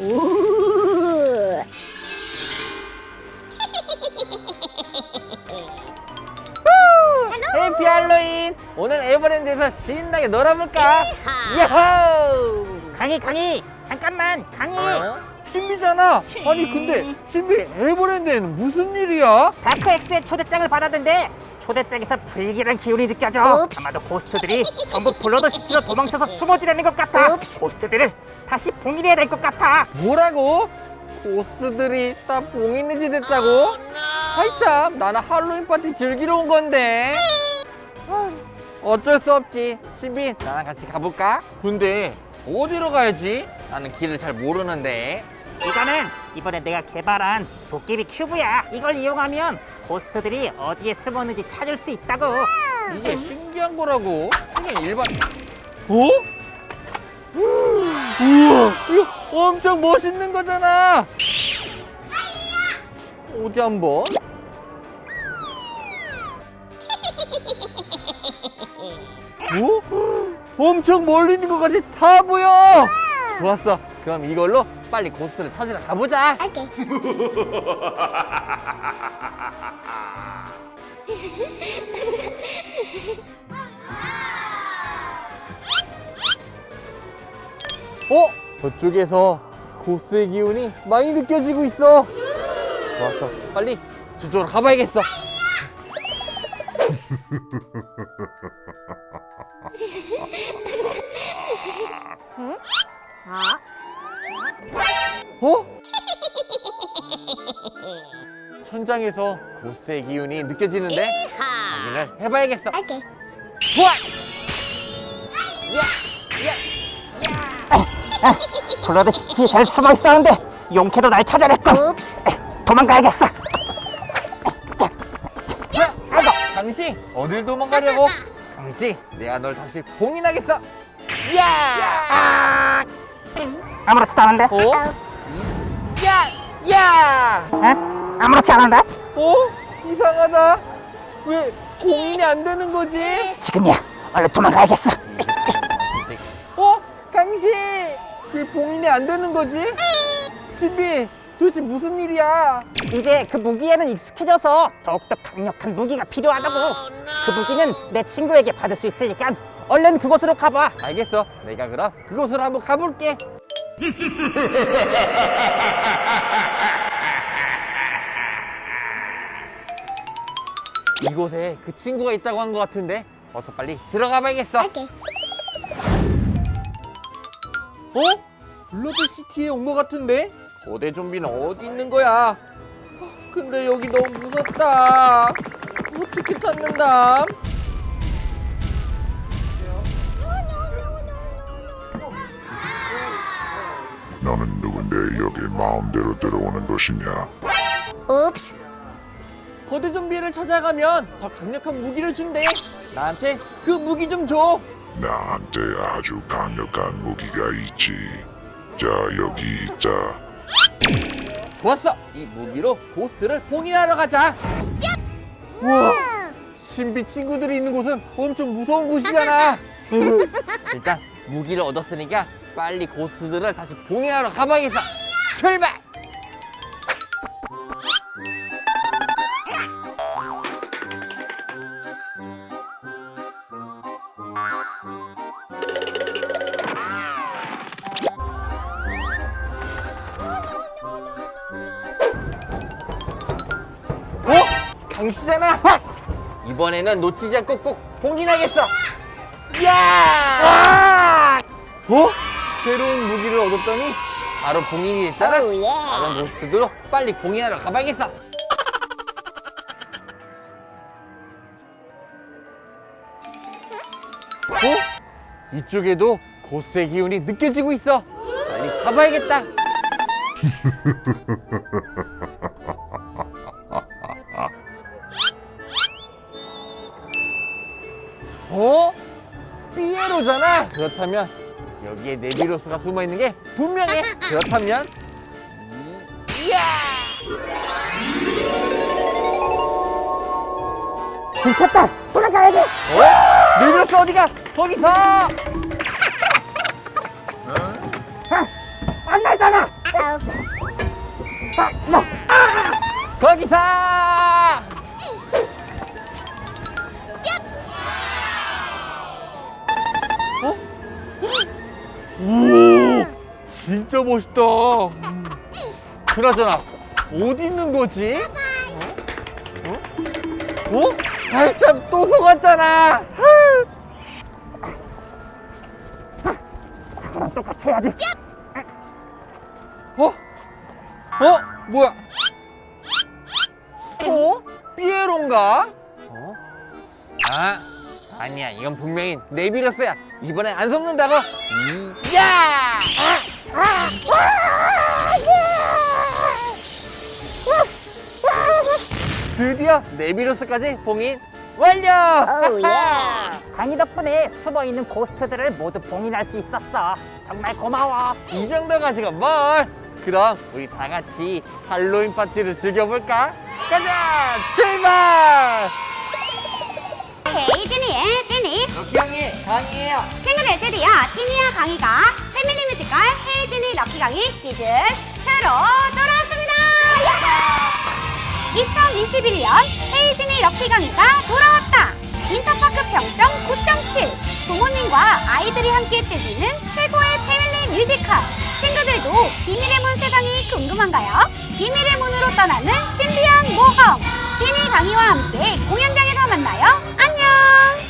오. 해피 할로윈! 오늘 에버랜드에서 신나게 놀아볼까? 야호! 강희 강희 잠깐만 강희 어? 신비잖아. 아니 근데 신비 에버랜드에는 무슨 일이야? 다크엑스의 초대장을 받았는데 초대장에서 불길한 기운이 느껴져 옵스. 아마도 고스트들이 전부 블러드 시티로 도망쳐서 숨어지려는 것 같아 옵스. 고스트들을 다시 봉인해야 될 것 같아 뭐라고? 고스트들이 다 봉인이 됐다고? 아이 참 나는 할로윈 파티 즐기러 온 건데 아휴, 어쩔 수 없지 신비 나랑 같이 가볼까? 근데 어디로 가야지? 나는 길을 잘 모르는데 이거는 이번에 내가 개발한 도깨비 큐브야. 이걸 이용하면 고스트들이 어디에 숨었는지 찾을 수 있다고. 이게 신기한 거라고. 그냥 일반 어? 우와. 이거 엄청 멋있는 거잖아. 어디 한번? 어? 엄청 멀리 있는 것까지 다 보여. 좋았어. 그럼 이걸로 빨리 고스트를 찾으러 가보자 오케이. 어? 저쪽에서 고스의 기운이 많이 느껴지고 있어. 좋았어. 빨리 저쪽으로 가봐야겠어. 어? 천장에서 고스의 기운이 느껴지는데 확인을 해봐야겠어. 오케이. 좋아! 야! 야! 블러드 시티에 잘 숨어 있었는데 용케도 날 찾아냈고 옵스. 도망가야겠어 당신 어딜 도망가려고? 당신 내가 널 다시 봉인하겠어. 아무렇지도 않은데 어? 야! 야! 어? 아무렇지 않은데 어? 이상하다. 왜 봉인이 안 되는 거지? 지금이야 얼른 도망가야겠어 어? 당신 왜 봉인이 안 되는 거지? 신비 도대체 무슨 일이야? 이제 그 무기에는 익숙해져서 더욱더 강력한 무기가 필요하다고 그 무기는 내 친구에게 받을 수 있으니까 얼른 그곳으로 가봐 알겠어. 내가 그럼 그곳으로 한번 가볼게. 이곳에 그 친구가 있다고 한 것 같은데 어서 빨리 들어가 봐야겠어. 오케이. 어? 블러드 시티에 온 것 같은데? 거대 좀비는 어디 있는 거야? 근데 여기 너무 무섭다. 어떻게 찾는다? 너는 누군데 여길 마음대로 들어오는 것이냐? 옵스. 거대 좀비를 찾아가면 더 강력한 무기를 준대. 나한테 그 무기 좀 줘. 나한테 아주 강력한 무기가 있지. 자, 여기 있다. 좋았어. 이 무기로 고스트를 봉인하러 가자. 우와. 신비 친구들이 있는 곳은 엄청 무서운 곳이잖아. 일단 무기를 얻었으니까 빨리 고스트들을 다시 봉인하러 가봐야겠어. 출발. 어? 강씨잖아. 이번에는 놓치지 않고 꼭 봉인하겠어. 야! 어? 새로운 무기를 얻었더니 바로 봉인이 됐잖아. 오, 예. 다른 고스트도 빨리 봉인하러 가봐야겠어. 어? 이쪽에도 고스트의 기운이 느껴지고 있어. 빨리 가봐야겠다. 어? 피에로잖아. 그렇다면 여기에 네비로스가 숨어 있는 게 분명해. 그렇다면 이야! 들켰다 돌아가야지 어? 네비로스 어디가? 거기서! 안 날잖아 아우. 아, 진짜 멋있다. 음. 그나저나 어디 있는 거지? 어? 어? 어? 아이 참 또 속았잖아. 그럼 똑같이 해야지. 어? 어? 뭐야? 어? 삐에로인가? 어? 아, 아니야. 이건 분명히 네비러스야. 이번엔 안 속는다고. 이- 야! 드디어 네비러스까지 봉인 완료! 강희 덕분에 숨어 있는 고스트들을 모두 봉인할 수 있었어. 정말 고마워. 이 정도 가지고 뭘? 그럼 우리 다 같이 할로윈 파티를 즐겨볼까? 가자! 출발! 헤이 지니의 지니 럭키 형이 강이에요. 친구들 드디어 지니와 강희가 패밀리 뮤지컬 헤이 지니 럭키 강희 시즌 2로 돌아왔습니다 2021년 헤이 지니 럭키 강희가 돌아왔다. 인터파크 평점 9.7 부모님과 아이들이 함께 즐기는 최고의 패밀리 뮤지컬. 친구들도 비밀의 문 세상이 궁금한가요? 비밀의 문으로 떠나는 신비한 모험. 지니 강희와 함께 공연장에서 만나요. 안녕